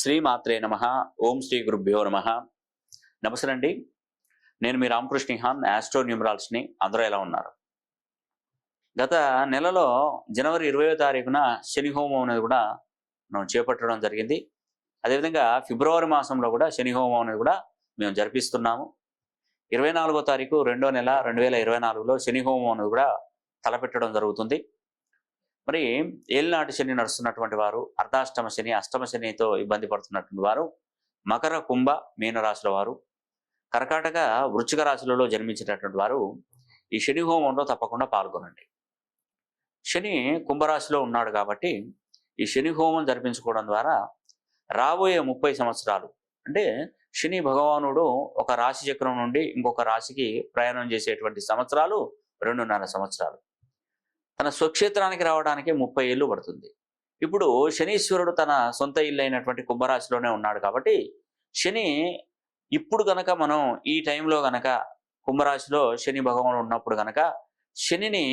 శ్రీమాత్రే నమ. ఓం శ్రీ గురుభ్యో నమ. నమస్తే అండి నేను మీ రామకృష్ణ హాన్ ఆస్ట్రో న్యూమరాల్స్ని అందరూ ఎలా ఉన్నారు? గత నెలలో జనవరి ఇరవయో తారీఖున శని హోమం అనేది కూడా మనం చేపట్టడం జరిగింది. అదేవిధంగా ఫిబ్రవరి మాసంలో కూడా శని హోమం అనేది కూడా మేము జరిపిస్తున్నాము. ఇరవై నాలుగో తారీఖు రెండో నెల రెండు వేల ఇరవై నాలుగులో శని హోమం అనేది కూడా తలపెట్టడం జరుగుతుంది. మరి ఏలినాటి శని నడుస్తున్నటువంటి వారు అర్ధాష్టమ శని అష్టమ శనితో ఇబ్బంది పడుతున్నటువంటి వారు మకర కుంభ మీనరాశుల వారు కర్కాటక వృచ్చిక రాశులలో జన్మించినటువంటి వారు ఈ శని హోమంలో తప్పకుండా పాల్గొనండి. శని కుంభరాశిలో ఉన్నాడు కాబట్టి ఈ శని హోమం జరిపించుకోవడం ద్వారా రాబోయే ముప్పై సంవత్సరాలు అంటే శని భగవానుడు ఒక రాశి చక్రం నుండి ఇంకొక రాశికి ప్రయాణం చేసేటువంటి సంవత్సరాలు రెండున్నర సంవత్సరాలు. తన స్వక్షేత్రానికి రావడానికి ముప్పై ఏళ్ళు పడుతుంది. ఇప్పుడు శనీశ్వరుడు తన సొంత ఇల్లు అయినటువంటి కుంభరాశిలోనే ఉన్నాడు కాబట్టి శని ఇప్పుడు గనక మనం ఈ టైంలో గనక కుంభరాశిలో శని భగవానుడు ఉన్నప్పుడు గనక శనిని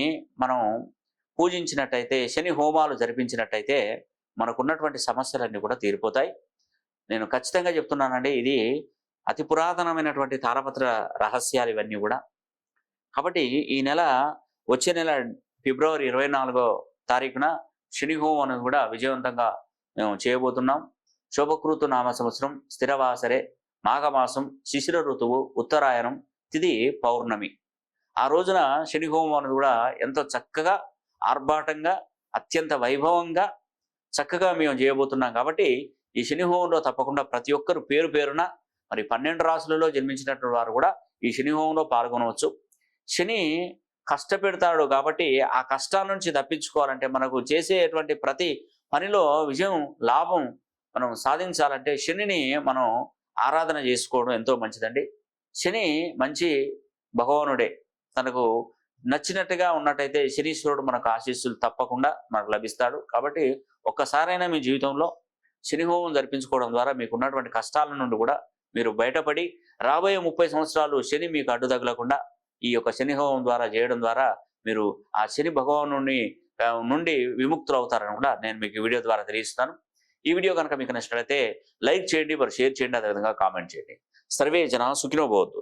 మనం పూజించినట్టయితే శని హోమాలు జరిపించినట్టయితే మనకున్నటువంటి సమస్యలన్నీ కూడా తీరిపోతాయి. నేను ఖచ్చితంగా చెప్తున్నానండి ఇది అతి పురాతనమైనటువంటి తారపత్ర రహస్యాలు ఇవన్నీ కూడా. కాబట్టి ఈ నెల వచ్చే నెల ఫిబ్రవరి ఇరవై నాలుగో తారీఖున శని హోమం అనేది కూడా విజయవంతంగా మేము చేయబోతున్నాం. శోభకృతు నామ సంవత్సరం స్థిరవాసరే మాఘమాసం శిశిర ఋతువు ఉత్తరాయణం తిది పౌర్ణమి. ఆ రోజున శని హోమం అనేది కూడా ఎంతో చక్కగా ఆర్భాటంగా అత్యంత వైభవంగా చక్కగా మేము చేయబోతున్నాం కాబట్టి ఈ శని హోమంలో తప్పకుండా ప్రతి ఒక్కరు పేరు పేరున మరి పన్నెండు రాసులలో జన్మించినటువంటి వారు కూడా ఈ శని హోమంలో పాల్గొనవచ్చు. శని కష్టపెడతాడు కాబట్టి ఆ కష్టాల నుంచి తప్పించుకోవాలంటే మనకు చేసేటువంటి ప్రతి పనిలో విజయం లాభం మనం సాధించాలంటే శనిని మనం ఆరాధన చేసుకోవడం ఎంతో మంచిదండి. శని మంచి భగవానుడే. తనకు నచ్చినట్టుగా ఉన్నట్టయితే శనీశ్వరుడు మనకు ఆశీస్సులు తప్పకుండా మనకు లభిస్తాడు. కాబట్టి ఒక్కసారైనా మీ జీవితంలో శని హోమం జరిపించుకోవడం ద్వారా మీకు ఉన్నటువంటి కష్టాల నుండి కూడా మీరు బయటపడి రాబోయే ముప్పై సంవత్సరాలు శని మీకు అడ్డు తగలకుండా ఈ యొక్క శని హోమం ద్వారా చేయడం ద్వారా మీరు ఆ శని భగవాను నుండి విముక్తులు అవుతారని కూడా నేను మీకు వీడియో ద్వారా తెలియజేస్తాను. ఈ వీడియో కనుక మీకు నచ్చినట్లయితే లైక్ చేయండి మరి షేర్ చేయండి అదేవిధంగా కామెంట్ చేయండి. సర్వే జన సుఖినోబోద్దు